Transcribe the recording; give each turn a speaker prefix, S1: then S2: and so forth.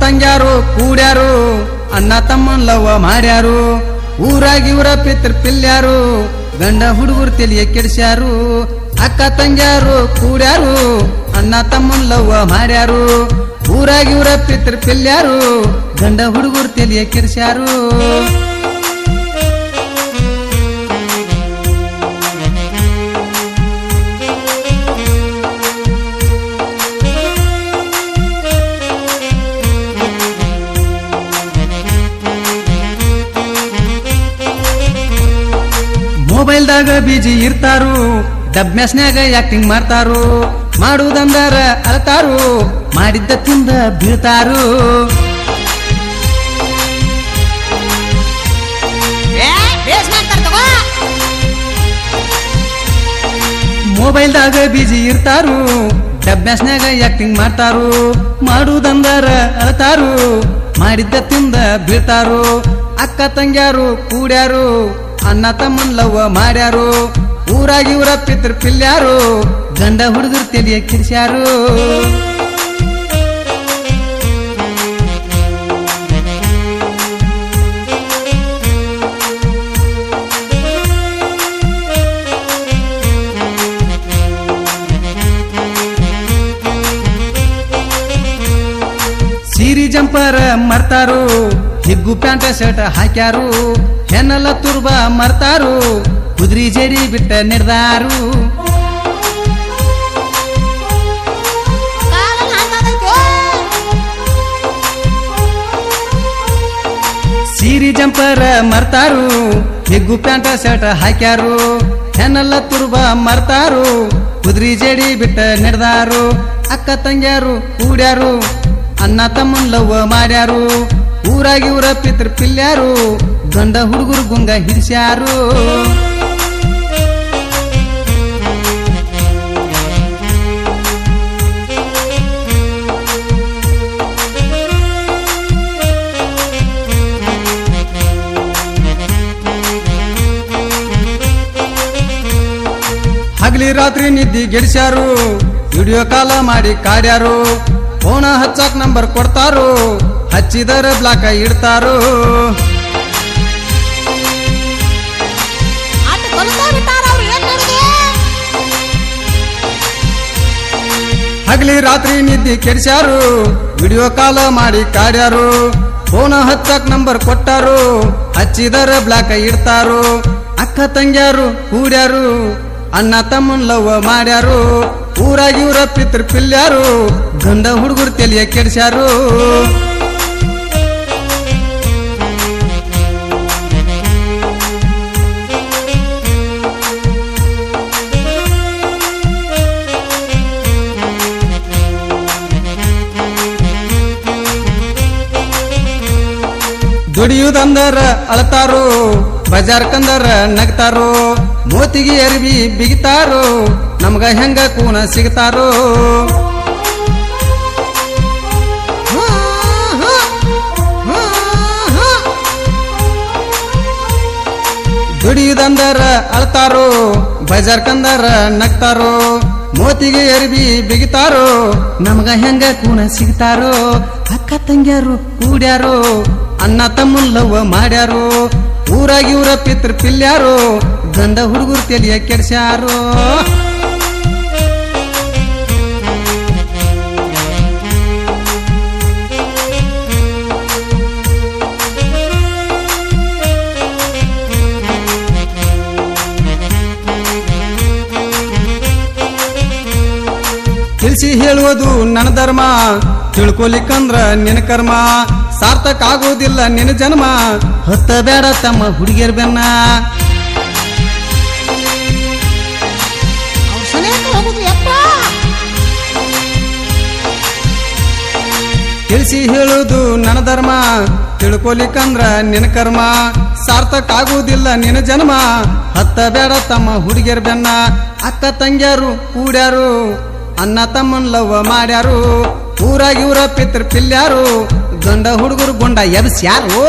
S1: ತಂಗ್ಯಾರು ಕೂಡ್ಯಾರು ಅಣ್ಣ ತಮ್ಮನ್ ಲವ್ವ ಮಾಡ್ಯಾರು ಊರಾಗ ಇವರ ಪಿತೃ ಪಿಲ್ಯಾರು ಗಂಡ ಹುಡುಗರು ತೆಲಿಯ ಕೆಡ್ಸ್ಯಾರು ಅಕ್ಕ ತಂಗ್ಯಾರು ಕೂಡ್ಯಾರು ಅಣ್ಣ ತಮ್ಮನ್ ಲವ್ವ ಮಾಡ್ಯಾರು ಊರಾಗ ಇವರ ಪಿತೃ ಪಿಲ್ಯಾರು ಗಂಡ ಹುಡುಗರು ತೆಲಿಯ ಕೆಡ್ಸ್ಯಾರು ಮೊಬೈಲ್ದಾಗ ಬಿಜಿ ಇರ್ತಾರು. ಡಬ್ ಮ್ಯಾಸ್ನ್ಯಾಗ ಆಕ್ಟಿಂಗ್ ಮಾಡ್ತಾರು. ಮಾಡುವುದಂದರ ಅಳ್ತಾರು. ಮಾಡಿದ್ದ ತಿಂದ ಬೀಳ್ತಾರು. ಮೊಬೈಲ್ದಾಗ ಬಿಜಿ ಇರ್ತಾರು. ಡಬ್ ಮ್ಯಾಸ್ನ್ಯಾಗ ಆಕ್ಟಿಂಗ್ ಮಾಡ್ತಾರು. ಮಾಡುವುದಂದರ ಅಳ್ತಾರು. ಮಾಡಿದ್ದ ತಿಂದ ಬೀಳ್ತಾರು. ಅಕ್ಕ ತಂಗ್ಯಾರು ಕೂಡ್ಯಾರು. ಅಣ್ಣ ತಮ್ಮನ್ ಲವ್ವ ಮಾಡ್ಯಾರು. ಊರಾಗ ಇವರ ಪಿತೃ ಪಿಲ್ಯಾರು. ಗಂಡ ಹುಡುಗರು ತೆಲಿಯ ಕಿರ್ಸ್ಯಾರು. ಸೀರಿ ಜಂಪರ್ ಮರ್ತಾರು. ಹಿಗ್ಗು ಪ್ಯಾಂಟ ಶರ್ಟ್ ಹಾಕ್ಯಾರು. ಹೆಣ್ಣಲ್ಲ ತುರ್ಬ ಮರ್ತಾರು, ಕುದ್ರಿ ಜಡಿ ಬಿಟ್ಟ
S2: ಹಂಗಾಗೈತೆ
S1: ಸೀರಿ ಜಂಪರ್ ಮರ್ತಾರು, ಹೆಗ್ಗು ಪ್ಯಾಂಟ ಶರ್ಟ್ ಹಾಕ್ಯಾರು. ಹೆಣ್ಣಲ್ಲ ತುರ್ಬ ಮರ್ತಾರು, ಕುದ್ರಿ ಜೇಡಿ ಬಿಟ್ಟ ನಿರ್ಧಾರು. ಅಕ್ಕ ತಂಗ್ಯಾರು ಕೂಡ್ಯಾರು ಅನ್ನ ತಮ್ಮನ್ ಲವ್ವ ಮಾಡ್ಯಾರು. ಊರಾಗಿ ಊರ ಪಿತೃ ಪಿಲ್ಯಾರು. ಗಂಡ ಹುಡುಗರು ಗುಂಗ ಹಿಡಿಸ್ಯಾರು. ಹಗಲಿ ರಾತ್ರಿ ನಿದ್ದಿ ಗೆಡಿಸ್ಯಾರು. ವಿಡಿಯೋ ಕಾಲ ಮಾಡಿ ಕಾಡ್ಯಾರು. ಫೋನ ಹಚ್ಚಾಕ್ ನಂಬರ್ ಕೊಡ್ತಾರು. ಹಚ್ಚಿದರೆ ಬ್ಲಾಕ ಇಡ್ತಾರು. ಹಗಲಿ ರಾತ್ರಿ ನಿದ್ದಿ ಕೆಡ್ಸ್ಯಾರು. ವಿಡಿಯೋ ಕಾಲ್ ಮಾಡಿ ಕಾಡ್ಯಾರು. ಫೋನ್ ಹಚ್ಚಕ್ ನಂಬರ್ ಕೊಟ್ಟಾರು. ಹಚ್ಚಿದರ ಬ್ಲಾಕ್ ಇಡ್ತಾರು. ಅಕ್ಕ ತಂಗ್ಯಾರು ಕೂಡ್ಯಾರು. ಅಣ್ಣ ತಮ್ಮನ್ ಲವ್ ಮಾಡ್ಯಾರು. ಊರಾಗಿ ಇವ್ರ ಪಿತೃ ಪಿಲ್ಯಾರು. ಗಂಡ ಹುಡುಗರು ತೆಲಿಯ ಕೆಡ್ಸ್ಯಾರು. ದುಡಿಯುದಂದರ ಅಳತಾರೋ ಬಜಾರ್ ಕಂದರ ನಗ್ತಾರೋ, ಮೋತಿಗೆ ಅರಿವಿ ಬಿಗಿತಾರೋ, ನಮ್ಗ ಹೆಂಗ ಕೂನ ಸಿಗ್ತಾರೋ. ದುಡಿಯುವುದಂದರ ಅಳ್ತಾರೋ ಬಜಾರ್ ಕಂದರ ನಗ್ತಾರೋ, ಮೋತಿಗೆ ಅರಿವಿ ಬಿಗಿತಾರೋ, ನಮ್ಗ ಹೆಂಗ ಕೂನ ಸಿಗ್ತಾರೋ. ಅಕ್ಕ ತಂಗ್ಯಾರು ಕೂಡ್ಯಾರೋ ಅಣ್ಣ ತಮ್ಮನ್ ಲವ್ವ ಮಾಡ್ಯಾರೋ? ಊರಾಗ ಇವ್ರ ಪಿತೃ ಪಿಲ್ಯಾರೋ? ಗಂಡ ಹುಡುಗರು ತೆಲಿಯ ಕೆಡ್ಸ್ಯಾರೋ? ತಿಳಿಸಿ ಹೇಳುವುದು ನನ್ನ ಧರ್ಮ. ತಿಳ್ಕೊಲಿಕ್ಕಂದ್ರ ನಿನ್ನ ಕರ್ಮ. ಸಾರ್ಥಕ ಆಗೋದಿಲ್ಲ ನಿನ್ನ ಜನ್ಮ. ಹೊತ್ತ ಬೇಡ ತಮ್ಮ ಹುಡುಗಿಯರ್ ಬೆನ್ನ. ತಿಳಿಸಿ ಹೇಳುವುದು ನನ್ನ ಧರ್ಮ. ತಿಳ್ಕೊಲಿಕ್ಕಂದ್ರ ನಿನ್ನ ಕರ್ಮ. ಸಾರ್ಥಕ ಆಗುವುದಿಲ್ಲ ನಿನ್ನ ಜನ್ಮ. ಹತ್ತ ಬೇಡ ತಮ್ಮ ಹುಡುಗಿಯರ್ ಬೆನ್ನ. ಅಕ್ಕ ತಂಗ್ಯಾರು ಕೂಡ್ಯಾರು. ಅಣ್ಣ ತಮ್ಮನ್ ಲವ್ವ ಮಾಡ್ಯಾರು. ಊರಾಗಿ ಊರ ಪಿತೃ ಪಿಲ್ಯಾರು. ಗಂಡ ಹುಡುಗರು ಗುಂಡ ಎಬ್ಸ್ಯಾರು